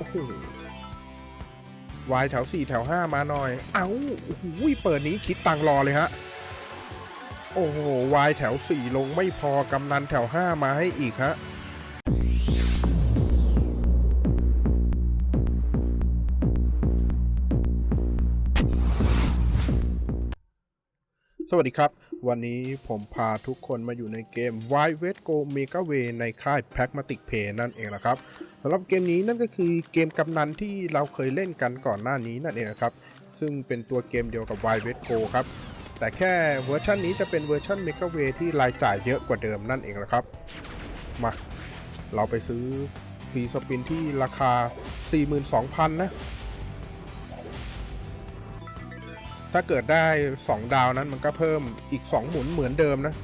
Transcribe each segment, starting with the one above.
โอ้โหวายแถวสี่แถวห้ามาหน่อย เอ้าโอ้โหเปิดนี้คิดตังรอเลยฮะ โอ้โหวายแถวสี่ลงไม่พอกำนันแถวห้ามาให้อีกฮะ สวัสดีครับ วันนี้ผมพาทุกคนมาอยู่ในเกม w i w e t Go Mega Way ในค่าย Pragmatic Play นั่นเองนะครับสำหรับเกมนี้นั่นก็คือเกมกำนันที่เราเคยเล่นกันก่อนหน้านี้นั่นเองนะครับ ซึ่งเป็นตัวเกมเดียวกับ w i w e t Go ครับ แต่แค่เวอร์ชันนี้จะเป็นเวอร์ชัน Mega Way ที่รายจ่ายเยอะกว่าเดิมนั่นเองนะครับ มา เราไปซื้อฟรีสปินที่ราคา 42,000 นะ ถ้าเกิดได้ 2 ดาวนั้นมันก็เพิ่มอีก 2 หมุนเหมือนเดิมนะ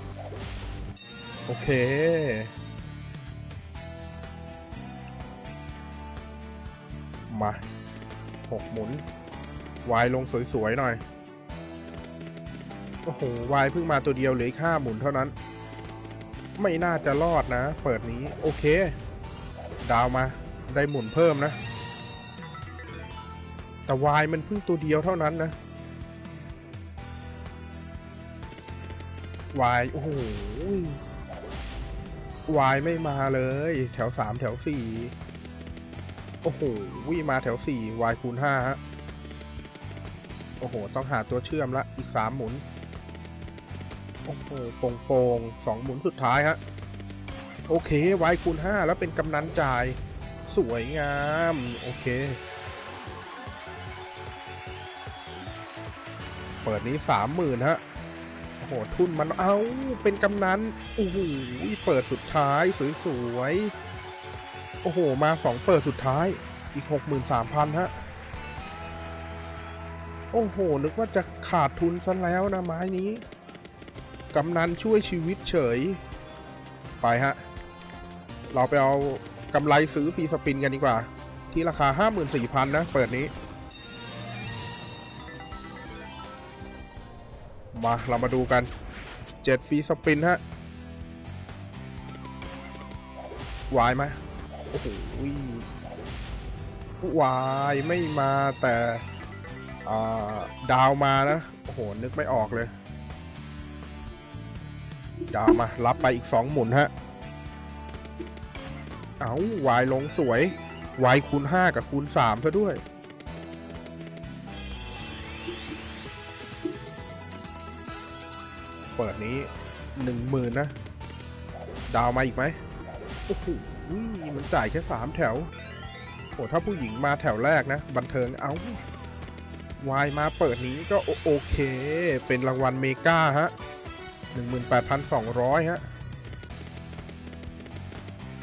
โอเค มา 6 หมุน วายลงสวย ๆ หน่อย โอ้โห วายเพิ่งมาตัวเดียวเหลืออีก5หมุนเท่านั้น ไม่น่าจะรอดนะ เปิดนี้ โอเค ดาวมา ได้หมุนเพิ่มนะ แต่วายมันเพิ่งตัวเดียวเท่านั้นนะ วายโอ้โหวายไม่มาเลย แถวสามแถวสี่โอ้โหวิมาแถวสี่วายคูณห้าฮะโอ้โห ต้องหาตัวเชื่อมละ อีกสามหมุน โอ้โหโป่งโป่งสองหมุนสุดท้ายฮะ โอเควายคูณห้าแล้วเป็นกำนันจ่าย สวยงาม โอเค เปิดนี้สามหมื่นฮะ โอ้โหทุนมันเอาเป็นกำนันโอ้โหเปิดสุดท้ายสวยๆโอ้โห มาสองเปิดสุดท้ายอีกหกหมื่นสามพันฮะ โอ้โห นึกว่าจะขาดทุนซะแล้วนะไม้นี้ กำนันช่วยชีวิตเฉย ไปฮะ เราไปเอากำไรซื้อฟีสปินกันดีกว่า ที่ราคา 54,000 นะ เปิดนี้ มาเรามาดูกัน7ฟีสปินฮะวายไหมโอ้โหวายไม่มาแต่ดาวมานะโอ้โห นึกไม่ออกเลย ดาวมา รับไปอีก2หมุนฮะ เอาวายลงสวย วายคูณ5กับคูณ3ซะด้วย เปิดนี้หนึ่งหมื่นนะ ดาวมาอีกไหมโอ้โหมันจ่ายแค่สามแถวโอ้ถ้าผู้หญิงมาแถวแรกนะ บันเทิงเอาวายมาเปิดนี้ก็โอโอเค เป็นรางวัลเมกาฮะหนึ่งหมื่นแปดพันสองร้อยฮะ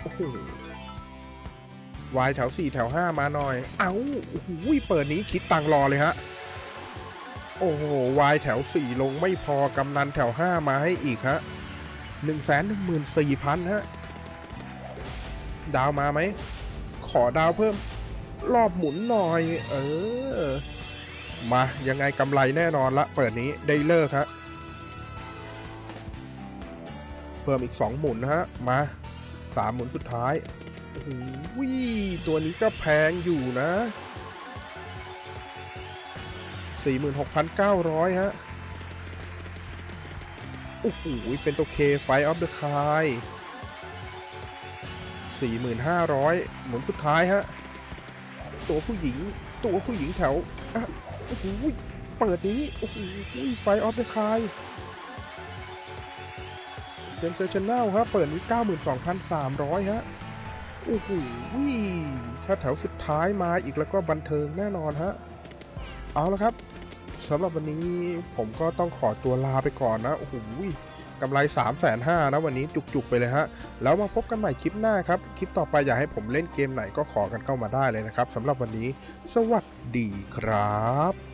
โอ้โหวายแถวสี่แถวห้ามาหน่อย เอาโอ้โหเปิดนี้คิดตังรอเลยฮะ โอ้โห วายแถวสี่ลงไม่พอกำนันแถวห้ามาให้อีกฮะหนึ่งแสนหนึ่งหมื่นสี่พันฮะ ดาวมาไหม ขอดาวเพิ่ม รอบหมุนหน่อย เออ มา ยังไงกำไรแน่นอนละ เปิดนี้ได้เลิกฮะ เพิ่มอีกสองหมุนฮะ มาสามหมุนสุดท้ายโอ้โหตัวนี้ก็แพงอยู่นะ 46,900 ฮะ โอ้โห เป็นตัวเคไฟออฟเดอะคาย4,500 หมุนสุดท้ายฮะ ตัวผู้หญิง ตัวผู้หญิงแถวอะโอ้โห เปิดนี้ โอ้โห ไฟออฟเดอะคายเซนเซชันแนลฮะ เปิดนี้92,300 ฮะ โอ้โห ถ้าแถวสุดท้ายมาอีกแล้วก็บันเทิงแน่นอนฮะ เอาละครับ สำหรับวันนี้ผมก็ต้องขอตัวลาไปก่อนนะ โอ้โหกำไร 3 5 0 0 0 0นะวันนี้จุกๆ ไปเลยฮะ แล้วมาพบกันใหม่คลิปหน้าครับ คลิปต่อไปอยากให้ผมเล่นเกมไหนก็ขอกันเข้ามาได้เลยนะครับสำหรับวันนี้ สวัสดีครับ